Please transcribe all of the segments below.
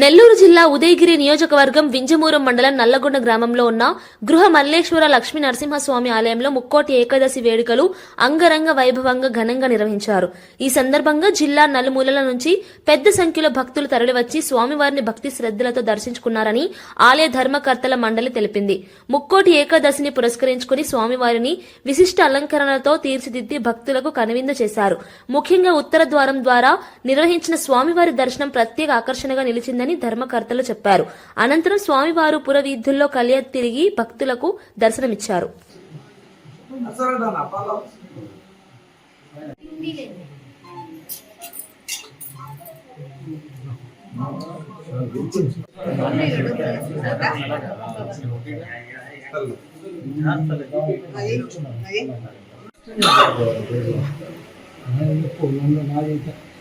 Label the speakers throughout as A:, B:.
A: నెల్లూరు జిల్లా ఉదయగిరి నియోజకవర్గం వింజమూరం మండలం నల్లగొండ గ్రామంలో ఉన్న గృహ మల్లేశ్వర లక్ష్మీ నరసింహస్వామి ఆలయంలో ముక్కోటి ఏకాదశి వేడుకలు అంగరంగ వైభవంగా ఘనంగా నిర్వహించారు. ఈ సందర్భంగా జిల్లా నలుమూలల నుంచి పెద్ద సంఖ్యలో భక్తులు తరలివచ్చి స్వామివారిని భక్తి శ్రద్ధలతో దర్శించుకున్నారని ఆలయ ధర్మకర్తల మండలి తెలిపింది. ముక్కోటి ఏకాదశిని పురస్కరించుకుని స్వామివారిని విశిష్ట అలంకరణలతో తీర్చిదిద్ది భక్తులకు కనువిందు చేశారు. ముఖ్యంగా ఉత్తర ద్వారం ద్వారా నిర్వహించిన స్వామివారి దర్శనం ప్రత్యేక ఆకర్షణగా నిలిచిందని ధర్మకర్తలు చెప్పారు. అనంతరం స్వామివారు పురవీధుల్లో కలియ తిరిగి భక్తులకు దర్శనమిచ్చారు.
B: So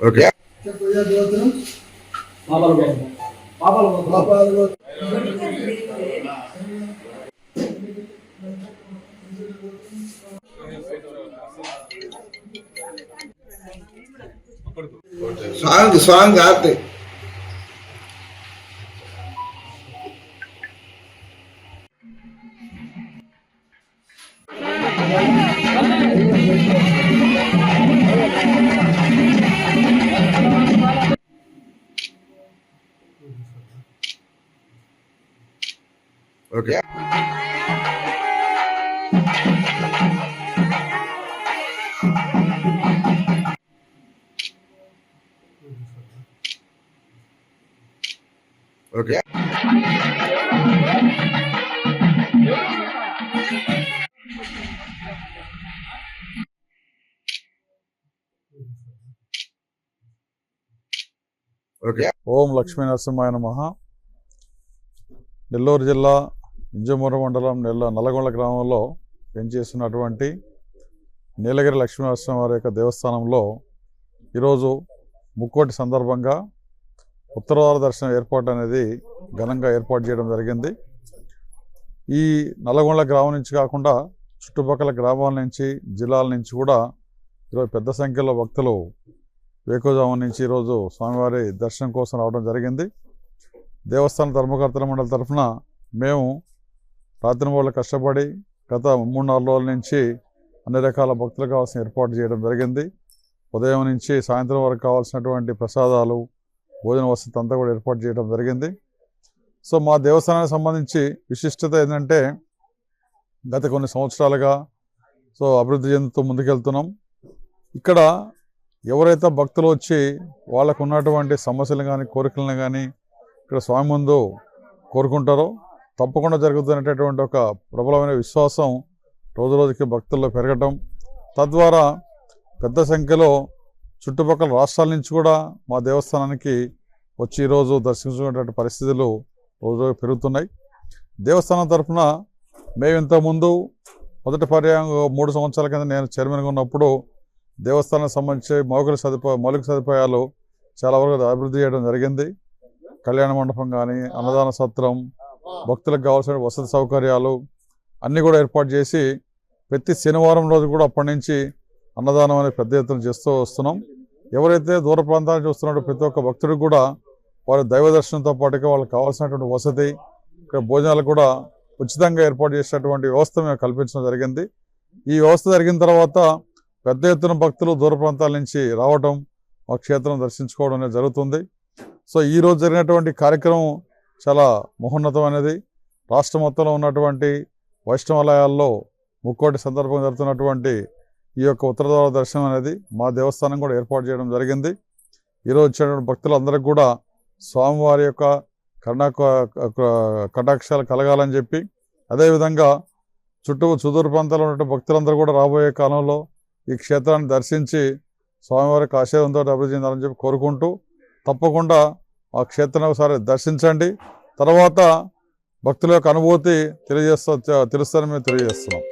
B: okay
C: song song Aarti
B: Okay. Yeah. Okay.
D: Yeah. Om Lakshmi నరసింహాయ నమః. నెల్లూరు జిల్లా ఇంజమూరు మండలం నెల్ల నల్లగొండ గ్రామంలో పెంచేస్తున్నటువంటి నీలగిరి లక్ష్మీ నరసింహ వారి యొక్క దేవస్థానంలో ఈరోజు ముక్కోటి సందర్భంగా ఉత్తరవార దర్శనం ఏర్పాటు అనేది ఘనంగా ఏర్పాటు చేయడం జరిగింది. ఈ నల్లగొండ గ్రామం నుంచి కాకుండా చుట్టుపక్కల గ్రామాల నుంచి జిల్లాల నుంచి కూడా ఈరోజు పెద్ద సంఖ్యలో భక్తులు వేకోజాము నుంచి ఈరోజు స్వామివారి దర్శనం కోసం రావడం జరిగింది. దేవస్థాన ధర్మకర్తల మండలి తరఫున మేము రాత్రి కష్టపడి గత మూడు నాలుగు రోజుల నుంచి అన్ని రకాల భక్తులకు కావాల్సిన ఏర్పాటు చేయడం జరిగింది. ఉదయం నుంచి సాయంత్రం వరకు కావాల్సినటువంటి ప్రసాదాలు భోజన వసతి అంతా కూడా ఏర్పాటు చేయడం జరిగింది. సో మా దేవస్థానానికి సంబంధించి విశిష్టత ఏంటంటే గత కొన్ని సంవత్సరాలుగా సో అభివృద్ధి చెందుతూ ముందుకెళ్తున్నాం. ఇక్కడ ఎవరైతే భక్తులు వచ్చి వాళ్ళకు ఉన్నటువంటి సమస్యలు కానీ కోరికలను కానీ ఇక్కడ స్వామి ముందు కోరుకుంటారో తప్పకుండా జరుగుతున్నటువంటి ఒక ప్రబలమైన విశ్వాసం రోజు రోజుకి భక్తుల్లో పెరగటం. తద్వారా పెద్ద సంఖ్యలో చుట్టుపక్కల రాష్ట్రాల నుంచి కూడా మా దేవస్థానానికి వచ్చి ఈరోజు దర్శించుకునేటువంటి పరిస్థితులు రోజు రోజు పెరుగుతున్నాయి. దేవస్థానం తరఫున మేము ఇంతకుముందు మొదటి పర్యాయం మూడు సంవత్సరాల కింద నేను చైర్మన్గా ఉన్నప్పుడు దేవస్థానం సంబంధించి మౌలిక సదుపాయ మౌలిక సదుపాయాలు చాలా వరకు అభివృద్ధి చేయడం జరిగింది. కళ్యాణ మండపం కానీ అన్నదాన సత్రం భక్తులకు కావాల్సిన వసతి సౌకర్యాలు అన్నీ కూడా ఏర్పాటు చేసి ప్రతి శనివారం రోజు కూడా అప్పటి నుంచి అన్నదానం అనే పెద్ద ఎత్తున చేస్తూ వస్తున్నాం. ఎవరైతే దూర ప్రాంతాల నుంచి ప్రతి ఒక్క భక్తుడికి కూడా వారి దైవ దర్శనంతో పాటుగా వాళ్ళకి కావాల్సినటువంటి వసతి ఇక్కడ భోజనాలు కూడా ఉచితంగా ఏర్పాటు చేసినటువంటి వ్యవస్థ మేము కల్పించడం జరిగింది. ఈ వ్యవస్థ జరిగిన తర్వాత పెద్ద ఎత్తున భక్తులు దూర ప్రాంతాల నుంచి రావటం మా క్షేత్రం దర్శించుకోవడం అనేది జరుగుతుంది. సో ఈ రోజు జరిగినటువంటి కార్యక్రమం చాలా మహోన్నతమైనది రాష్ట్ర మొత్తంలో ఉన్నటువంటి వైష్ణవాలయాల్లో ముక్కోటి సందర్భంగా జరుగుతున్నటువంటి ఈ యొక్క ఉత్తరద్వార దర్శనం అనేది మా దేవస్థానం కూడా ఏర్పాటు చేయడం జరిగింది. ఈరోజు వచ్చినటువంటి భక్తులందరికీ కూడా స్వామివారి యొక్క కర్ణా కటాక్షాలు కలగాలని చెప్పి అదేవిధంగా చుట్టూ సుదూర ప్రాంతాల్లో ఉన్నటువంటి భక్తులందరూ కూడా రాబోయే కాలంలో ఈ క్షేత్రాన్ని దర్శించి స్వామివారికి ఆశీర్వంతో అభివృద్ధి చెందాలని చెప్పి కోరుకుంటూ తప్పకుండా ఆ క్షేత్రాన్ని ఒకసారి దర్శించండి. తర్వాత భక్తుల యొక్క అనుభూతి తెలియజేస్తా తెలుస్తారని మేము తెలియజేస్తున్నాం.